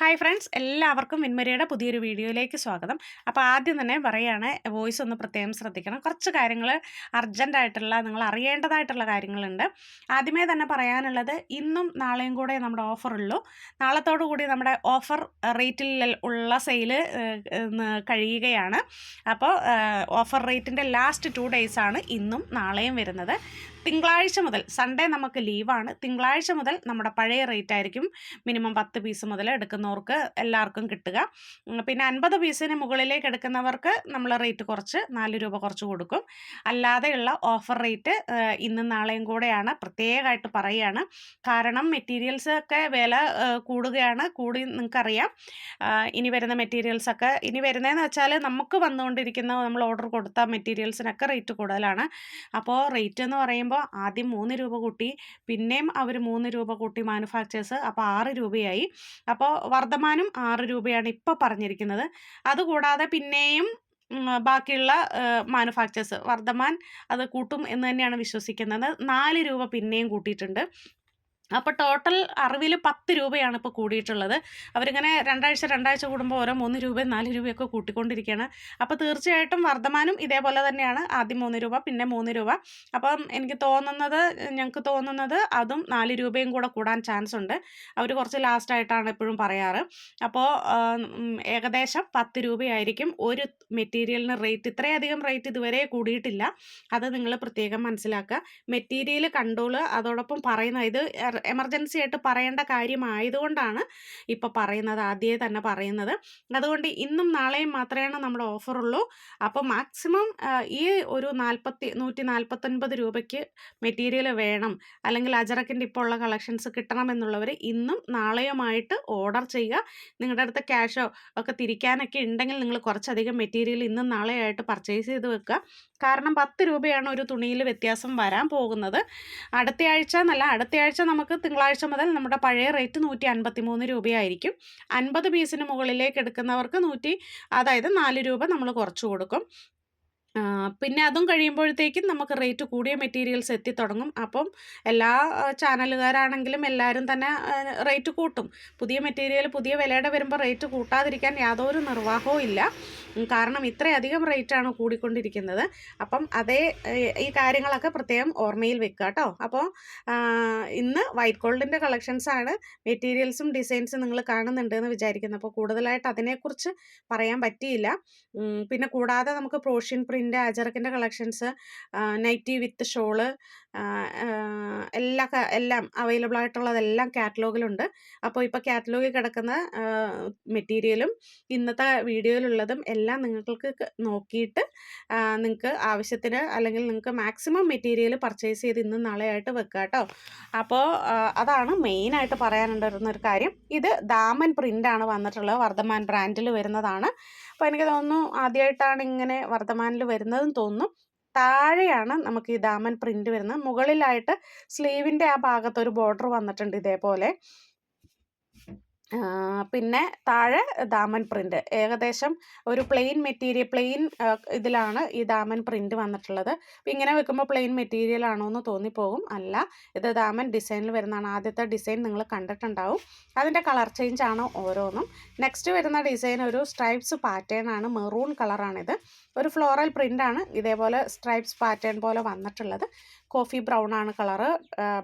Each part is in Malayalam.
ഹായ് ഫ്രണ്ട്സ് എല്ലാവർക്കും വിൻമരിയുടെ പുതിയൊരു വീഡിയോയിലേക്ക് സ്വാഗതം. അപ്പോൾ ആദ്യം തന്നെ പറയുകയാണ് വോയിസ് ഒന്ന് പ്രത്യേകം ശ്രദ്ധിക്കണം. കുറച്ച് കാര്യങ്ങൾ അർജന്റായിട്ടുള്ള നിങ്ങൾ അറിയേണ്ടതായിട്ടുള്ള കാര്യങ്ങളുണ്ട്. ആദ്യമേ തന്നെ പറയാനുള്ളത് ഇന്നും നാളെയും കൂടെ നമ്മുടെ ഓഫർ ഉള്ളൂ. നാളത്തോടു കൂടി നമ്മുടെ ഓഫർ റേറ്റിൽ ഉള്ള സെയിൽ കഴിയുകയാണ്. അപ്പോൾ ഓഫർ റേറ്റിന്റെ ലാസ്റ്റ് ടു ഡേയ്സാണ് ഇന്നും നാളെയും വരുന്നത്. തിങ്കളാഴ്ച മുതൽ സൺഡേ നമുക്ക് ലീവാണ് തിങ്കളാഴ്ച മുതൽ നമ്മുടെ പഴയ റേറ്റ് ആയിരിക്കും. മിനിമം പത്ത് പീസ് മുതൽ എടുക്കുന്നവർക്ക് എല്ലാവർക്കും കിട്ടുക. പിന്നെ അൻപത് പീസിന് മുകളിലേക്ക് എടുക്കുന്നവർക്ക് നമ്മൾ റേറ്റ് കുറച്ച് നാല് രൂപ കുറച്ച് കൊടുക്കും. അല്ലാതെയുള്ള ഓഫർ റേറ്റ് ഇന്നും നാളെയും കൂടെയാണ് പ്രത്യേകമായിട്ട് പറയുകയാണ്. കാരണം മെറ്റീരിയൽസ് ഒക്കെ വില കൂടുകയാണ്. കൂടി നിങ്ങൾക്കറിയാം. ഇനി വരുന്ന മെറ്റീരിയൽസ് ഒക്കെ ഇനി വരുന്നതെന്ന് വെച്ചാൽ നമുക്ക് വന്നുകൊണ്ടിരിക്കുന്ന നമ്മൾ ഓർഡർ കൊടുത്ത മെറ്റീരിയൽസിനൊക്കെ റേറ്റ് കൂടുതലാണ്. അപ്പോൾ റേറ്റ് എന്ന് പറയുമ്പോൾ ആദ്യം മൂന്ന് രൂപ കൂട്ടി പിന്നെയും അവർ മൂന്ന് രൂപ കൂട്ടി മാനുഫാക്ചേഴ്സ് അപ്പോൾ ആറ് രൂപയായി. അപ്പോൾ വർദ്ധമാനം ആറ് രൂപയാണ് ഇപ്പോൾ പറഞ്ഞിരിക്കുന്നത്. അതുകൂടാതെ പിന്നെയും ബാക്കിയുള്ള മാനുഫാക്ചേഴ്സ് വർദ്ധമാൻ അത് കൂട്ടും എന്ന് തന്നെയാണ് വിശ്വസിക്കുന്നത്. നാല് രൂപ പിന്നെയും കൂട്ടിയിട്ടുണ്ട്. അപ്പോൾ ടോട്ടൽ അറിവിൽ പത്ത് രൂപയാണ് ഇപ്പോൾ കൂടിയിട്ടുള്ളത്. അവരിങ്ങനെ രണ്ടാഴ്ച രണ്ടാഴ്ച കൂടുമ്പോൾ ഓരോ മൂന്ന് രൂപയും നാല് രൂപയൊക്കെ കൂട്ടിക്കൊണ്ടിരിക്കുകയാണ് അപ്പോൾ തീർച്ചയായിട്ടും വർദ്ധമാനം ഇതേപോലെ തന്നെയാണ്. ആദ്യം മൂന്ന് രൂപ പിന്നെ മൂന്ന് രൂപ. അപ്പം എനിക്ക് തോന്നുന്നത് ഞങ്ങൾക്ക് തോന്നുന്നത് അതും നാല് രൂപയും കൂടെ കൂടാൻ ചാൻസ് ഉണ്ട്. അവർ കുറച്ച് ലാസ്റ്റായിട്ടാണ് എപ്പോഴും പറയാറ്. അപ്പോൾ ഏകദേശം പത്ത് രൂപയായിരിക്കും. ഒരു മെറ്റീരിയലിന് റേറ്റ് ഇത്രയധികം റേറ്റ് ഇതുവരെ കൂടിയിട്ടില്ല. അത് നിങ്ങൾ പ്രത്യേകം മനസ്സിലാക്കുക. മെറ്റീരിയൽ കണ്ടോൾ. അതോടൊപ്പം പറയുന്ന ഇത് എമർജൻസി ആയിട്ട് പറയേണ്ട കാര്യമായതുകൊണ്ടാണ് ഇപ്പോൾ പറയുന്നത് ആദ്യമേ തന്നെ പറയുന്നത്. അതുകൊണ്ട് ഇന്നും നാളെയും മാത്രമേ നമ്മുടെ ഓഫർ ഉള്ളൂ. അപ്പോൾ മാക്സിമം ഈ ഒരു നാൽപ്പത്തി നൂറ്റി നാൽപ്പത്തൊൻപത് രൂപയ്ക്ക് മെറ്റീരിയൽ വേണം. അല്ലെങ്കിൽ അജറക്കിന്റെ ഇപ്പോൾ ഉള്ള കളക്ഷൻസ് കിട്ടണം എന്നുള്ളവർ ഇന്നും നാളെയുമായിട്ട് ഓർഡർ ചെയ്യുക. നിങ്ങളുടെ അടുത്ത് ക്യാഷോ ഒക്കെ തിരിക്കാനൊക്കെ ഉണ്ടെങ്കിൽ നിങ്ങൾ കുറച്ചധികം മെറ്റീരിയൽ ഇന്നും നാളെയായിട്ട് പർച്ചേസ് ചെയ്ത് വെക്കുക. കാരണം പത്ത് രൂപയാണ് ഒരു തുണിയിൽ വ്യത്യാസം വരാൻ പോകുന്നത്. അടുത്ത ആഴ്ച എന്നല്ല അടുത്ത ആഴ്ച നമുക്ക് തിങ്കളാഴ്ച മുതൽ നമ്മുടെ പഴയ റേറ്റ് നൂറ്റി അൻപത്തി മൂന്ന് രൂപയായിരിക്കും. അൻപത് പീസിന് മുകളിലേക്ക് എടുക്കുന്നവർക്ക് നൂറ്റി അതായത് നാല് രൂപ നമ്മൾ കുറച്ച് കൊടുക്കും. പിന്നെ അതും കഴിയുമ്പോഴത്തേക്കും നമുക്ക് റേറ്റ് കൂടിയ മെറ്റീരിയൽസ് എത്തിത്തുടങ്ങും. അപ്പം എല്ലാ ചാനലുകാരാണെങ്കിലും എല്ലാവരും തന്നെ റേറ്റ് കൂട്ടും. പുതിയ മെറ്റീരിയൽ പുതിയ വിലയുടെ വരുമ്പോൾ റേറ്റ് കൂട്ടാതിരിക്കാൻ യാതൊരു നിർവാഹവും ഇല്ല. കാരണം ഇത്രയധികം റേറ്റാണ് കൂടിക്കൊണ്ടിരിക്കുന്നത്. അപ്പം അതേ ഈ കാര്യങ്ങളൊക്കെ പ്രത്യേകം ഓർമ്മയിൽ വെക്കുക കേട്ടോ. അപ്പോൾ ഇന്ന് വൈറ്റ് ഗോൾഡിന്റെ കളക്ഷൻസാണ്. മെറ്റീരിയൽസും ഡിസൈൻസും നിങ്ങൾ കാണുന്നുണ്ട് എന്ന് വിചാരിക്കുന്നു. അപ്പോൾ കൂടുതലായിട്ട് അതിനെക്കുറിച്ച് പറയാൻ പറ്റിയില്ല. പിന്നെ കൂടാതെ നമുക്ക് പ്രോഷ്യൻ പ്രിന്റ് അജറക്കിന്റെ കളക്ഷൻസ് നൈറ്റി വിത്ത് ഷോൾ എല്ലാ എല്ലാം അവൈലബിൾ ആയിട്ടുള്ളതെല്ലാം കാറ്റലോഗിലുണ്ട് അപ്പോൾ ഇപ്പോൾ കാറ്റലോഗിൽ കിടക്കുന്ന മെറ്റീരിയലും ഇന്നത്തെ വീഡിയോയിലുള്ളതും എല്ലാം നിങ്ങൾക്ക് നോക്കിയിട്ട് നിങ്ങൾക്ക് ആവശ്യത്തിന് അല്ലെങ്കിൽ നിങ്ങൾക്ക് മാക്സിമം മെറ്റീരിയൽ പർച്ചേസ് ചെയ്ത് ഇന്നും നാളെയായിട്ട് വെക്കുക കേട്ടോ അപ്പോൾ അതാണ് മെയിനായിട്ട് പറയാനുണ്ടായിരുന്ന ഒരു കാര്യം. ഇത് ദാമൻ പ്രിന്റാണ് വന്നിട്ടുള്ളത്. വർദ്ധമാൻ ബ്രാൻഡിൽ വരുന്നതാണ്. അപ്പോൾ എനിക്ക് തോന്നുന്നു ആദ്യമായിട്ടാണ് ഇങ്ങനെ വർദ്ധമാനിൽ വരുന്നതെന്ന് തോന്നുന്നു. താഴെയാണ് നമുക്ക് ഈ ദാമൻ പ്രിന്റ് വരുന്നത്. മുകളിലായിട്ട് സ്ലീവിന്റെ ആ ഭാഗത്ത് ഒരു ബോർഡർ വന്നിട്ടുണ്ട് ഇതേപോലെ. പിന്നെ താഴെ ദാമൻ പ്രിന്റ് ഏകദേശം ഒരു പ്ലെയിൻ മെറ്റീരിയൽ പ്ലെയിൻ ഇതിലാണ് ഈ ദാമൻ പ്രിന്റ് വന്നിട്ടുള്ളത്. അപ്പോൾ ഇങ്ങനെ വെക്കുമ്പോൾ പ്ലെയിൻ മെറ്റീരിയൽ ആണോ എന്ന് തോന്നിപ്പോകും. അല്ല ഇത് ദാമൻ ഡിസൈനിൽ വരുന്നതാണ്. ആദ്യത്തെ ഡിസൈൻ നിങ്ങൾ കണ്ടിട്ടുണ്ടാവും. അതിന്റെ കളർ ചേഞ്ച് ആണ് ഓരോന്നും. നെക്സ്റ്റ് വരുന്ന ഡിസൈൻ ഒരു സ്ട്രൈപ്സ് പാറ്റേൺ ആണ്. മെറൂൺ കളറാണിത്. ഒരു ഫ്ലോറൽ പ്രിന്റ് ആണ്. ഇതേപോലെ സ്ട്രൈപ്സ് പാറ്റേൺ പോലെ വന്നിട്ടുള്ളത്. കോഫി ബ്രൗൺ ആണ് കളറ്.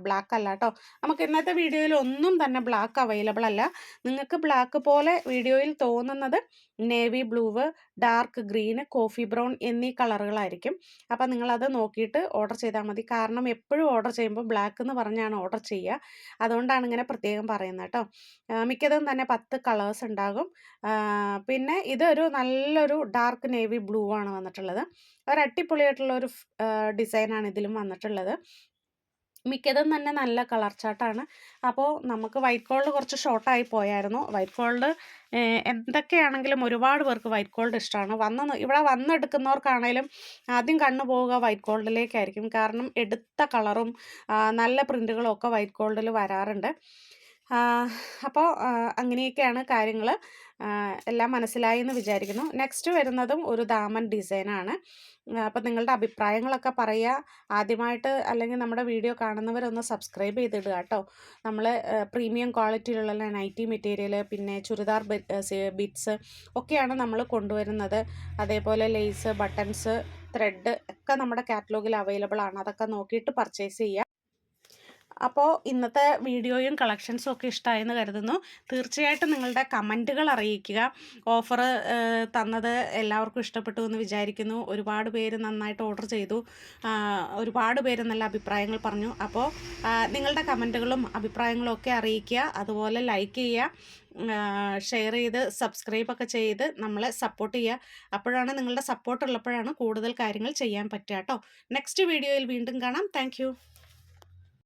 ബ്ലാക്ക് അല്ല കേട്ടോ നമുക്ക് ഇന്നത്തെ വീഡിയോയിൽ ഒന്നും തന്നെ ബ്ലാക്ക് അവൈലബിൾ അല്ല. നിങ്ങൾക്ക് ബ്ലാക്ക് പോലെ വീഡിയോയിൽ തോന്നുന്നത് navy blue dark green coffee brown എന്നീ കളറുകളായിരിക്കും. അപ്പോൾ നിങ്ങളത് നോക്കിയിട്ട് ഓർഡർ ചെയ്താൽ മതി. കാരണം എപ്പോഴും ഓർഡർ ചെയ്യുമ്പോൾ ബ്ലാക്ക് എന്ന് പറഞ്ഞാണ് ഓർഡർ ചെയ്യുക. അതുകൊണ്ടാണ് ഇങ്ങനെ പ്രത്യേകം പറയുന്നത് കേട്ടോ മിക്കതും തന്നെ പത്ത് കളേഴ്സ് ഉണ്ടാകും. പിന്നെ ഇതൊരു നല്ലൊരു ഡാർക്ക് നേവി ബ്ലൂ ആണ് വന്നിട്ടുള്ളത് ഒരു അടിപൊളിയായിട്ടുള്ള ഒരു ഡിസൈനാണ് ഇതിലും വന്നിട്ടുള്ളത്. മിക്കതും തന്നെ നല്ല കളർ ചാർട്ടാണ്. അപ്പോൾ നമുക്ക് വൈറ്റ് ഗോൾഡ് കുറച്ച് ഷോർട്ടായി പോയായിരുന്നു. വൈറ്റ് ഗോൾഡ് എന്തൊക്കെയാണെങ്കിലും ഒരുപാട് പേർക്ക് വൈറ്റ് ഗോൾഡ് ഇഷ്ടമാണ് വന്ന് ഇവിടെ വന്നെടുക്കുന്നവർക്കാണേലും ആദ്യം കണ്ണു പോവുക വൈറ്റ് ഗോൾഡിലേക്കായിരിക്കും. കാരണം എടുത്ത കളറും നല്ല പ്രിന്റുകളും ഒക്കെ വൈറ്റ് ഗോൾഡിൽ വരാറുണ്ട്. അപ്പോൾ അങ്ങനെയൊക്കെയാണ് കാര്യങ്ങൾ എല്ലാം മനസ്സിലായി എന്ന് വിചാരിക്കുന്നു. നെക്സ്റ്റ് വരുന്നതും ഒരു ദാമൻ ഡിസൈനാണ് അപ്പോൾ നിങ്ങളുടെ അഭിപ്രായങ്ങളൊക്കെ പറയുക. ആദ്യമായിട്ട് അല്ലെങ്കിൽ നമ്മുടെ വീഡിയോ കാണുന്നവരൊന്ന് സബ്സ്ക്രൈബ് ചെയ്തിടുക കേട്ടോ. നമ്മൾ പ്രീമിയം ക്വാളിറ്റിയിലുള്ള നൈറ്റി മെറ്റീരിയൽ പിന്നെ ചുരിദാർ ബിറ്റ്സ് ഒക്കെയാണ് നമ്മൾ കൊണ്ടുവരുന്നത്. അതേപോലെ ലേസ് ബട്ടൺസ് ത്രെഡ് ഒക്കെ നമ്മുടെ കാറ്റലോഗിൽ അവൈലബിൾ ആണ്. അതൊക്കെ നോക്കിയിട്ട് പർച്ചേസ് ചെയ്യുക. അപ്പോൾ ഇന്നത്തെ വീഡിയോയും കളക്ഷൻസും ഒക്കെ ഇഷ്ടമായെന്ന് കരുതുന്നു. തീർച്ചയായിട്ടും നിങ്ങളുടെ കമന്റുകൾ അറിയിക്കുക. ഓഫർ തന്നത് എല്ലാവർക്കും ഇഷ്ടപ്പെട്ടു എന്ന് വിചാരിക്കുന്നു. ഒരുപാട് പേര് നന്നായിട്ട് ഓർഡർ ചെയ്തു. ഒരുപാട് പേര് നല്ല അഭിപ്രായങ്ങൾ പറഞ്ഞു. അപ്പോൾ നിങ്ങളുടെ കമന്റുകളും അഭിപ്രായങ്ങളും ഒക്കെ അറിയിക്കുക. അതുപോലെ ലൈക്ക് ചെയ്യുക. ഷെയർ ചെയ്ത് സബ്സ്ക്രൈബ് ഒക്കെ ചെയ്ത് നമ്മളെ സപ്പോർട്ട് ചെയ്യുക. അപ്പോഴാണ് നിങ്ങളുടെ സപ്പോർട്ട് ഉള്ളപ്പോഴാണ് കൂടുതൽ കാര്യങ്ങൾ ചെയ്യാൻ പറ്റുക കേട്ടോ. നെക്സ്റ്റ് വീഡിയോയിൽ വീണ്ടും കാണാം. താങ്ക്